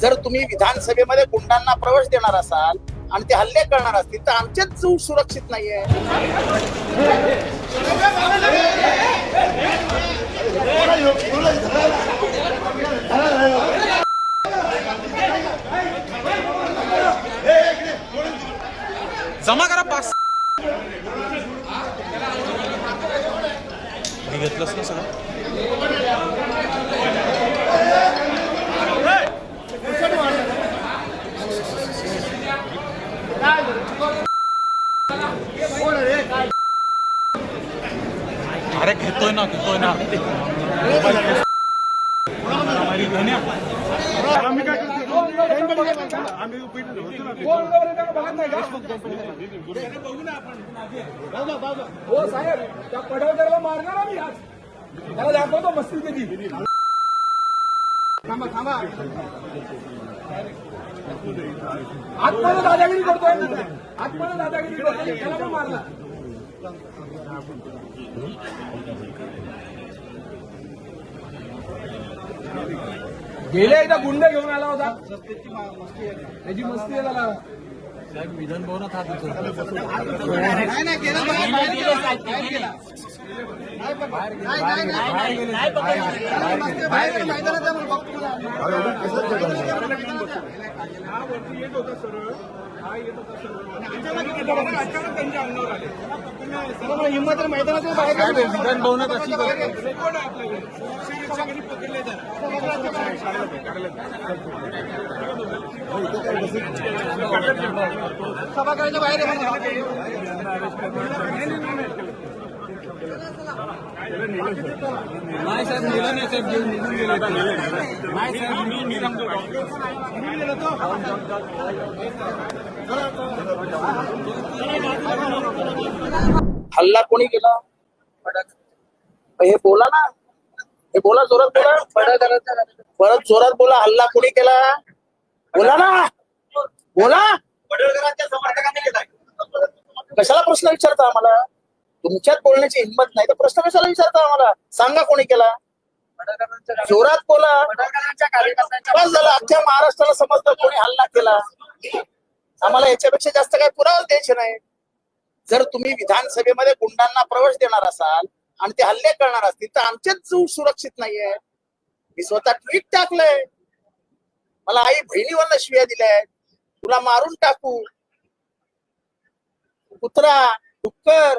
जर तुम्ही विधानसभेमध्ये गुंडांना प्रवेश देणार असाल आणि ते हल्ले करणार असतील तर आमचेच जीव सुरक्षित नाहीये. जमा करा पास. घेतलंच ना सगळं. अरे घेतोय ना घेतोय ना. हो साहेब त्या मारणार आम्ही आज त्याला दाखवतो मस्ती कधी थांबा थांबा आतमध्ये दादागिरी करतोय आतमध्ये दादागिरी करतोय. त्याला पण मारला. गेले एकदा गुंड घेऊन आला होता. त्याची मस्ती आहे त्याला. नाही नाही केला. हा वरती येत होता सरळ हा येत होता सरळ अचानक त्यांच्या अंगावर आले हिंमत मैदानात बाहेर विधान भवनात अशी रेकॉर्ड आपल्याकडे शिक्षकांनी पकडले सभागृहाच्या बाहेर नाही साहेब नेलं नाही साहेब घेऊन निघून गेले नाही साहेब मी मी तो हल्ला कोणी केला? हे बोला ना. हे बोला जोरात बोला. परत जोरात बोला. हल्ला कोणी केला? बोला ना. बोला. समर्थकांनी केला कशाला प्रश्न विचारता आम्हाला? तुमच्यात बोलण्याची हिंमत नाही. तर प्रश्न कशाला विचारता आम्हाला? सांगा कोणी केला? जोरात बोला. बस झालं. अख्ख्या महाराष्ट्राला समजलं कोणी हल्ला केला. आम्हाला याच्यापेक्षा जास्त काही पुरावा द्यायचे नाही. जर तुम्ही विधानसभेमध्ये गुंडांना प्रवेश देणार असाल आणि ते हल्ले करणार असतील तर आमचेच जीव सुरक्षित नाहीये. मी स्वतः ट्विट टाकलंय. मला आई बहिणीवरनं शिव्या दिल्या तुला मारून टाकू. कुत्रा डुक्कर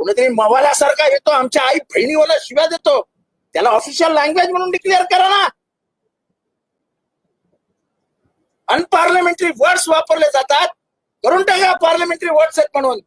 कोणीतरी मवाल्यासारखा येतो आमच्या आई बहिणीवाला शिव्या देतो. त्याला ऑफिशियल लँग्वेज म्हणून डिक्लेअर करा ना. अनपार्लमेंटरी वर्ड्स वापरले जातात. करून टाका पार्लमेंटरी वर्ड्स आहेत म्हणून.